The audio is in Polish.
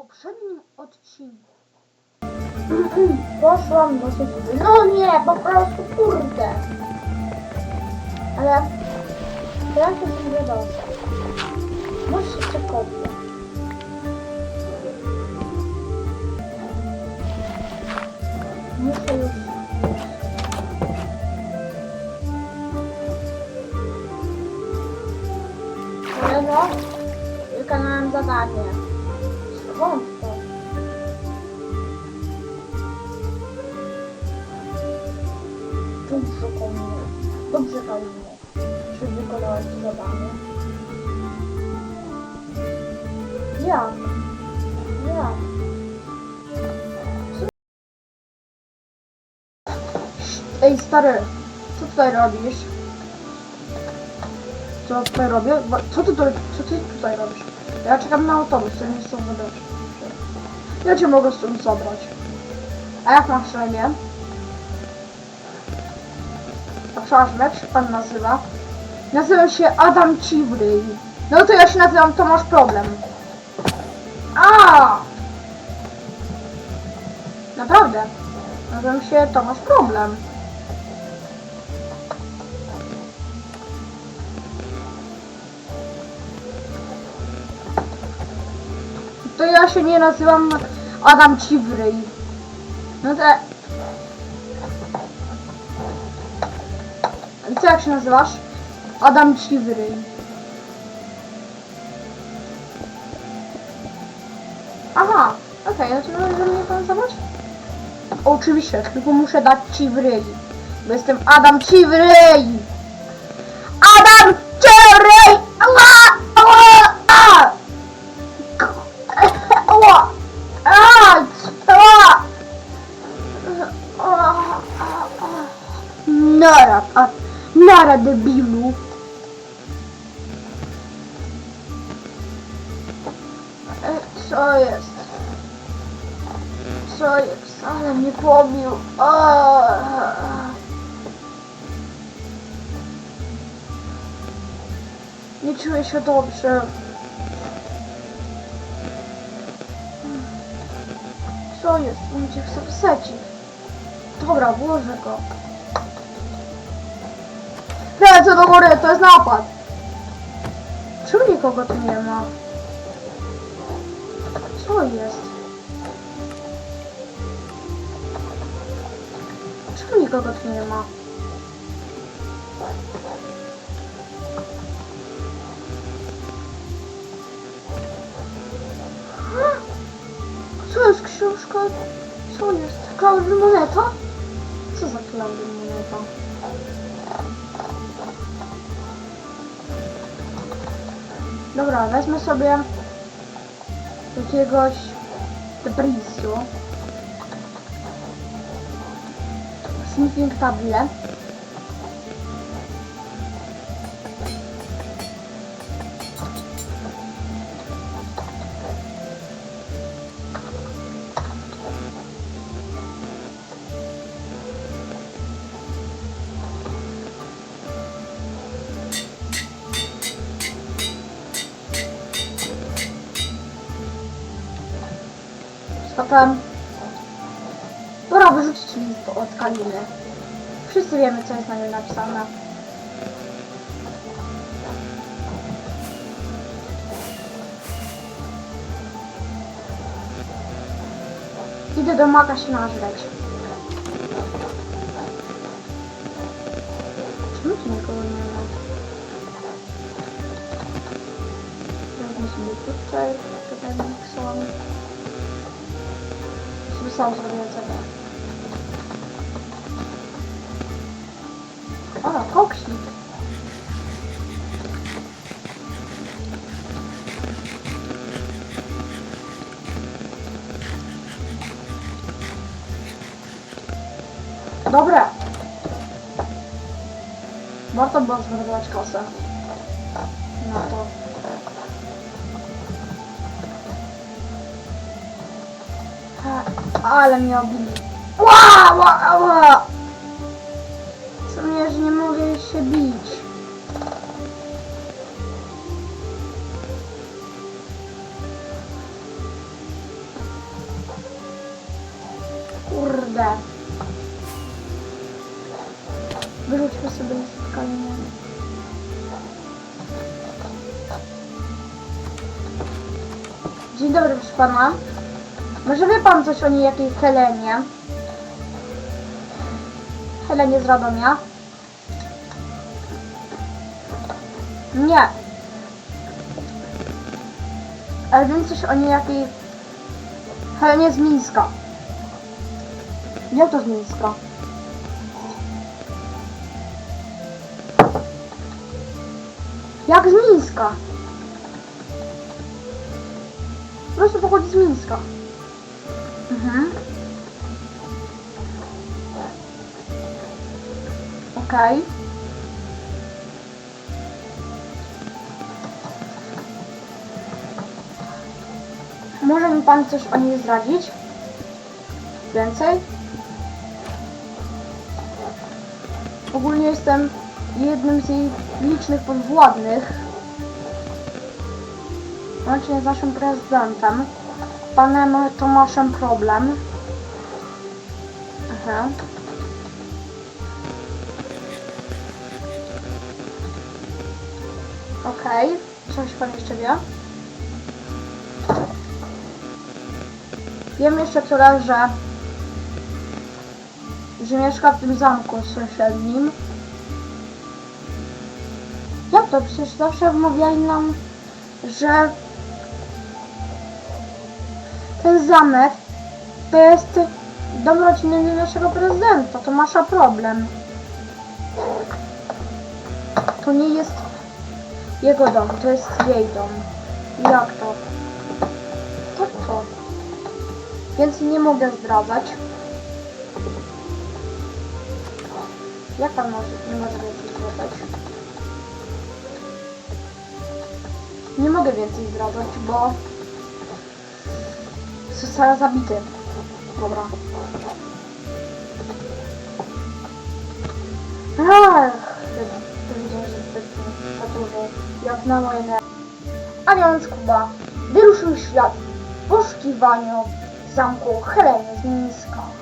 poprzednim odcinku poszłam do siedziby. No nie, po prostu kurde. Ale teraz jestem wiadąca. Może się przekopię. Muszę już... Kolego, wykonałem zadanie. Skąd to? Dobrze komunie. Dobrze komunie. Czy wykonałeś zadanie? Jak? Jak? Ej stary, co tutaj robisz? Co tutaj robię? Co ty, tutaj- co ty tutaj robisz? Ja czekam na autobus, to nie chcę zabrać. Ja cię mogę stąd zabrać. A jak masz na imię? Przepraszam, jak się pan nazywa? Nazywam się Adam Ciwryj. No to ja się nazywam Tomasz Problem. A! Naprawdę. Nazywam się Tomasz Problem. To ja się nie nazywam Adam Ciwryj. No to... Co jak się nazywasz? Adam Ciwryj. Aha, okej, no to może mnie pan zabrać? Oczywiście, tylko muszę dać ci. Bo jestem Adam ci! Nara debilu. E, Co jest? Co jest? Ale mnie pobił. Aaaa. Nie czuję się dobrze. Co jest? Cię chce wysadzić. Dobra, włożę go. Ręce do góry, to jest napad. Czemu nikogo tu nie ma? Co jest? Czemu nikogo tu nie ma? Co jest książka? Co jest? Klaudia moneta? Co za Klaudia moneta? Dobra, wezmę sobie jakiegoś debrisu. Sniffing table. Potem... Dobra, wyrzućcie mi to od Kaliny. Wszyscy wiemy, co jest na nim napisane. Idę do maka się nażreć. Czemu tu nikogo nie ma? Wezmę sobie tutaj, Sobie sam zrobię sobie. O, koksik. Dobre. Warto było zmarnować kosę. Na to. Ale mnie obili. Ła, ła, ła. Co mnie, że nie mogę się bić. Kurde. Wyrzućmy sobie na spotkanie. Dzień dobry, proszę pana. Może wie pan coś o niejakiej Helenie? Helenie z Radomia? Nie. Ale wiem coś o niejakiej Helenie z Mińska. Jak to z Mińska? Jak z Mińska? Po prostu pochodzi z Mińska. Mhm. Może mi pan coś o niej zdradzić? Więcej? Ogólnie jestem jednym z jej licznych podwładnych. Łącznie z naszym prezydentem, panem Tomaszem Problem. Aha. Okej, coś pan jeszcze wie? Wiem jeszcze tyle, że że mieszka w tym zamku sąsiednim. Jak to? Przecież zawsze wmawiali nam, że ten zamek to jest dom rodzinny naszego prezydenta. To masza problem. To nie jest jego dom, to jest jej dom. Jak to? Tak to. Więc nie mogę zdradzać. Jak pan może, nie może więcej zdradzać? Nie mogę więcej zdradzać, bo została zabity. Dobra. Ach, widzę, że zbyt za dużo, jak na moje. A więc Kuba wyruszył świat w poszukiwaniu zamku Heleny z Mińska.